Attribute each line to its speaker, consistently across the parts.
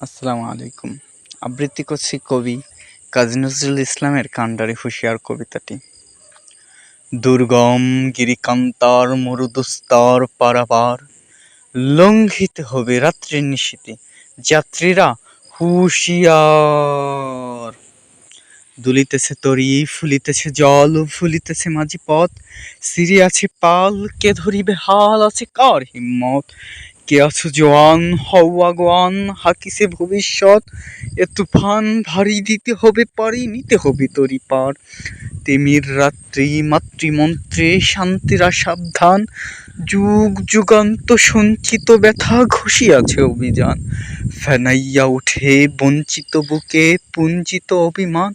Speaker 1: আসসালামু আলাইকুম। আবৃত্তি করছি কবি কাজী নজরুল ইসলামের কান্ডারি হুঁশিয়ার কবিতাটি। দুর্গম গিরিকান্তার মরুদুস্তর পারাবার, লঙ্ঘিত হবে রাত্রির নিশীতে যাত্রীরা হুঁশিয়ার। দুলিতেছে তরি, ফুলিতেছে জল, ফুলিতেছে মাঝি পথ সিঁড়ি আছে পাল, কে ধরিবে হাল, আছে কার হিম্মত? কে আছো জোয়ান? হও আগুয়ান হাকিছে ভবিষ্যৎ। এ তুফান ভারী দিতে হবে পারি, নিতে হবে তরি পার। তিমির রাত্রি মাতৃমন্ত্রে শান্তিরা সাবধান। যুগ যুগান্ত সঞ্চিত ব্যথা ঘষিয়াছে অভিযান। ফেনাইয়া উঠে বঞ্চিত বুকে পুঞ্জিত অভিমান।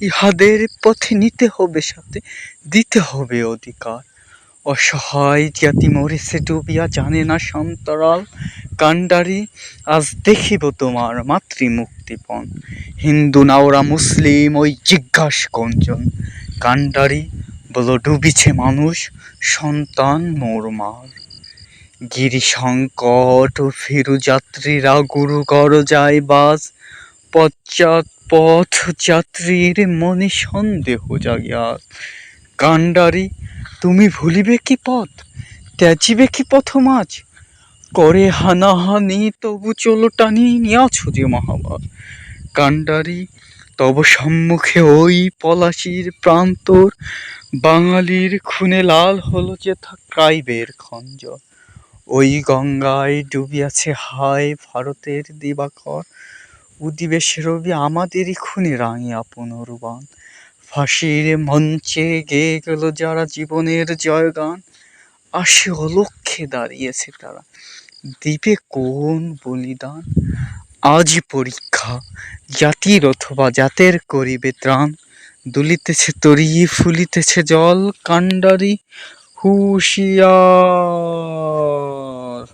Speaker 1: ইহাদের পথে নিতে হবে সাথে, দিতে হবে অধিকার। অসহায় জাতি মরেছে ডুবিয়া জানে না সন্তরাল। কান্ডারি আজ দেখিব তোমার মাতৃমুক্তিপণ। হিন্দু নাওরা মুসলিম, ওই জিজ্ঞাস কঞ্জন কান্ডারি বলো ডুবিছে মানুষ, সন্তান মোর মার। গিরি সংকট ও ফিরু যাত্রীরা গুরুগর যায় বাস পশ্চাৎ পথ যাত্রীর মনে সন্দেহ জাগিয়া কাণ্ডারি তুমি ভুলিবে কি পথ? ত্যাজিবে কি পথ মাঝ? করে হানাহানি তবু চলো টানি নিয়াছ যে মহাবার কাণ্ডারি, তব সম্মুখে ওই পলাশির প্রান্তর। বাঙালির খুনে লাল হলো যে থা কাইবের খঞ্জর। ওই গঙ্গায় ডুবিয়াছে হায় ভারতের দিবাকর। উদিবেশ রবি আমাদেরই খুনে রাঙিয়া পুনর্বান। ফাঁসির মঞ্চে গেয়ে গেল যারা জীবনের জয়গান। আসে অলক্ষ্যে দাঁড়িয়েছে তারা। দ্বীপে কোন বলিদান? আজই পরীক্ষা, জাতির অথবা জাতের করিবে ত্রাণ। দুলিতেছে তরি, ফুলিতেছে জল, কাণ্ডারি, হুঁশিয়ার।